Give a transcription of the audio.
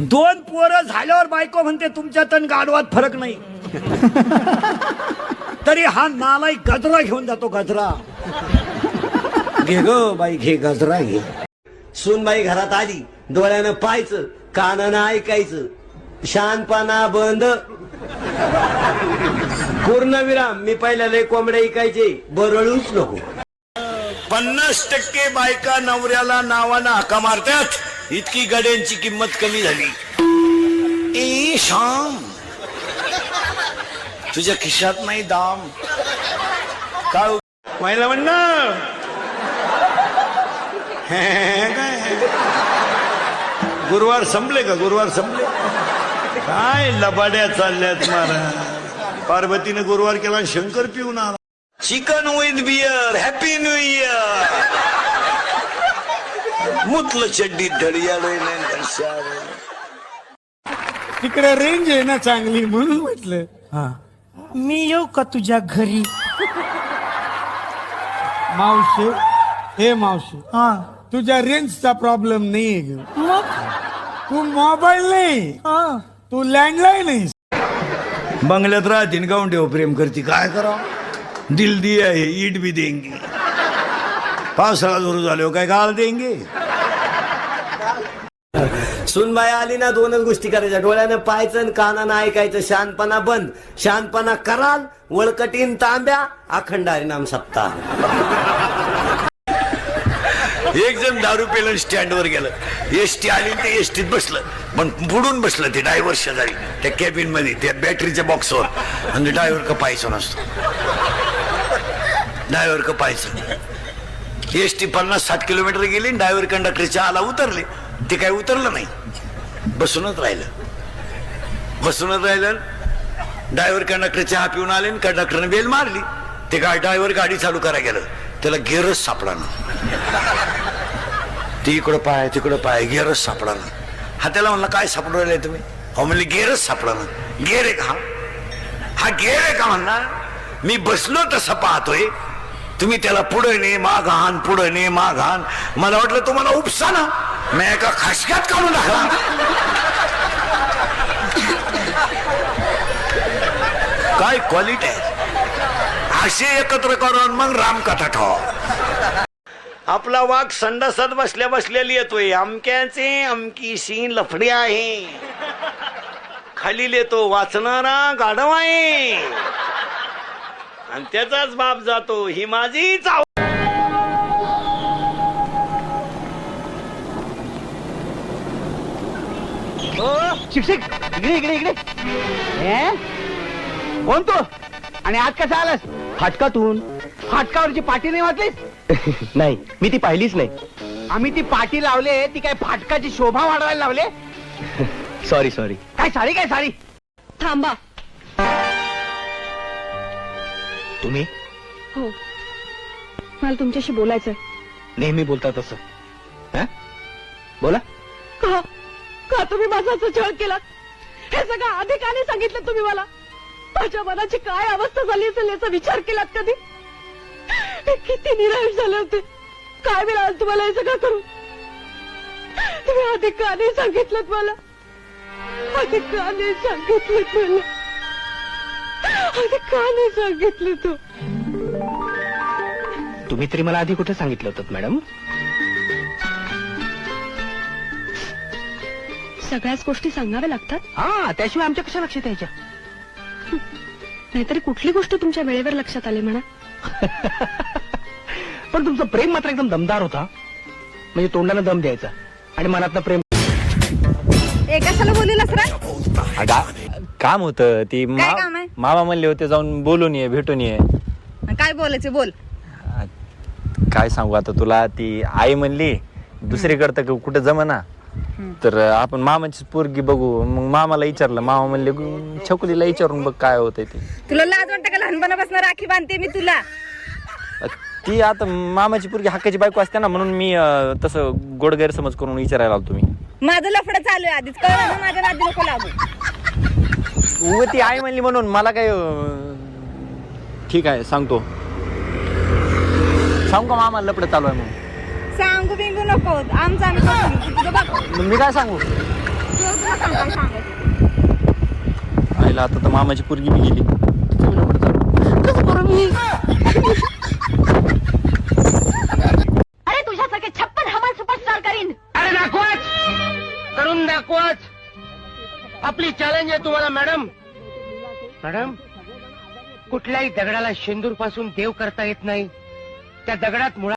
दोन पोरं झाल्यावर बायको म्हणते तुमच्यात आणि गाढवात फरक नाही. तरी हा नालाई गजरा घेऊन जातो गजरा. घे ग बाई घे गजरा घे. सूनबाई घरात आली डोळ्यानं पाहायचं कानानं ऐकायचं. शानपणा बंद. पूर्णविराम मी पहिल्या लय कोंबड्या ऐकायचे बरळूच नको. पन्नास टक्के बायका नवऱ्याला नावानं हाका मारतात. इतकी गड्यांची किंमत कमी झाली. ए शाम तुझ्या खिशात नाही दाम. काय महिला म्हणणं गुरुवार संपले का? गुरुवार संपले. काय लबाड्या चालल्यात मारा पार्वतीने गुरुवार केला शंकर पिऊन आला. Chicken with beer happy new year. मुतलं चड्डीत धडियालोय तिकडे रेंज आहे ना चांगली म्हणून म्हटलं. मी येऊ का तुझ्या घरी? मावशी हे मावशी हा. तुझ्या रेंजचा प्रॉब्लेम नाहीये ग. मग? तू मोबाईल नाही. हा. तू लँडलाईन आहे. बंगल्यात राहतीन काऊन ठेव प्रेम करती. काय करा दिल दिया है ईट भी देंगे. पावसाळा सुरू झाल्यावर काय गाळ देंगे? सुनबाई आली ना दोनच गोष्टी करायच्या. डोळ्यानं पाहायचं आणि कानानं ऐकायचं. शानपणा बंद. शानपणा कराल वळकटीन तांब्या अखंड हरिनाम सप्ताह. एक जण दारू पेलं स्टँडवर गेलं. एसटी आली ते एसटीत बसलं. पण बुडून बसलं ते ड्रायव्हर शेजारी. त्या कॅबिनमध्ये त्या बॅटरीच्या बॉक्सवर आणि ड्रायव्हर का पाहायचं नसतो. ड्रायव्हर का पाहायचं. एसटी पन्नास साठ किलोमीटर गेली ड्रायव्हर कंडक्टरच्या आला उतरले. ते काय उतरलं नाही. बसूनच राहिलं. बसूनच राहिलं. ड्रायव्हर कंडक्टर चहा पिऊन आले कंडक्टरने बेल मारली. ते काय ड्रायव्हर गाडी चालू करायला गेलं. त्याला गेअरच सापडा ना ती इकडं पाय तिकडं पाय गेअरच सापडा ना हा त्याला म्हणलं काय सापडू राहिले तुम्ही? अहो म्हणले गेरच सापडा ना गेअर आहे का? हा गेर आहे का? म्हणणार मी बसलो तसं पाहतोय. तुम्ही त्याला पुढे ने माग पुढे ने माघान. मला वाटलं तुम्हाला उपसा ना. मी एका खासक्यात काढून टाकला काय क्वालिटी आहे असे एकत्र करून मग रामकथा ठेवा. आपला वाघ संडासात बसल्या बसलेली येतोय अमक्याचे अमकीशी लफडी आहे. खाली येतो वाचणारा गाढव आहे. आणि त्याचाच बाप जातो. ही माझी शिक्षक इकडे इकडे इकडे. हे? कोण तू? आणि आज कसा आलास? फाटकातून. फाटकावरची पाटी नाही वाचलीस नाही मी ती पाहिलीच नाही. आम्ही ती पाटी लावले ती काय फाटकाची शोभा वाढवायला लावले? सॉरी सॉरी काय साडी काय साडी थांबा. तुम्ही? हो. मला तुमच्याशी बोलायचंय. नेहमी बोलता तसं. हं? बोला. का तुम्ही माझा असं छळ केलात हे सगळं अधिकाने सांगितलं तुम्ही मला. माझ्या मनाची काय अवस्था झाली असेल याचा विचार केलात कधी? किती निराश झाले होते. काय मिळालं तुम्हाला हे सगळं करू? तुम्ही अधिकाने सांगितलं मला. अधिकाने सांगितलं मला. अधिकाने सांगितलं तू. तुम्ही तरी मला आधी कुठे सांगितलं होतं मॅडम? सगळ्याच गोष्टी सांगाव्या लागतात? हा त्याशिवाय आमच्या कशा लक्षात यायच्या? नाहीतरी कुठली गोष्ट तुमच्या वेळेवर लक्षात आली म्हणा. पण तुमचं प्रेम मात्र एकदम दमदार होता म्हणजे तोंडानं दम द्यायचा आणि मनातनं प्रेम एकाशाला रे? अगा काम होतं. ती मा- काम आहे? मामा म्हणले होते जाऊन बोलून ये भेटून ये. काय बोलायचे बोल. काय सांगू आता तुला? ती आई म्हणली दुसरीकडं तर कुठं जमना. तर आपण मामाची पोरगी बघू. मग मामाला विचारलं मामा म्हणले "गु- छकुलीला विचारून बघ काय होतंय ते. तुला लाज वाटतं का लहानपणापासून राखी बांधते मी तुला? ती आता मामाची पोरगी हक्काची बायको असते ना म्हणून मी अं, तसं गोड गैरसमज करून विचारायला आलो तुम्ही. माझं लफडं चालू आहे आधीच. कळलं ना माझ्या नादी नको लागू. उ ती आई म्हणली म्हणून मला काय अं, ठीक आहे सांगतो. सांगू का मामा लपडं चालू आहे म्हणून? सांगू बिंगू नको. आमचं आम्ही तुझं बघ. मग मी काय सांगू? तुला सांग काय सांगायचं? आईला आता तर मामाची पोरगी बी गेली. कसं करू मी? अरे तुझ्यासारखे छप्पन हमाल सुपरस्टार करीन. अरे दाखवाच. करून दाखवाच. आपली चॅलेंज आहे तुम्हाला मॅडम मॅडम कुठल्याही दगडाला शेंदूरपासून देव करता येत नाही. त्या दगडात मुळा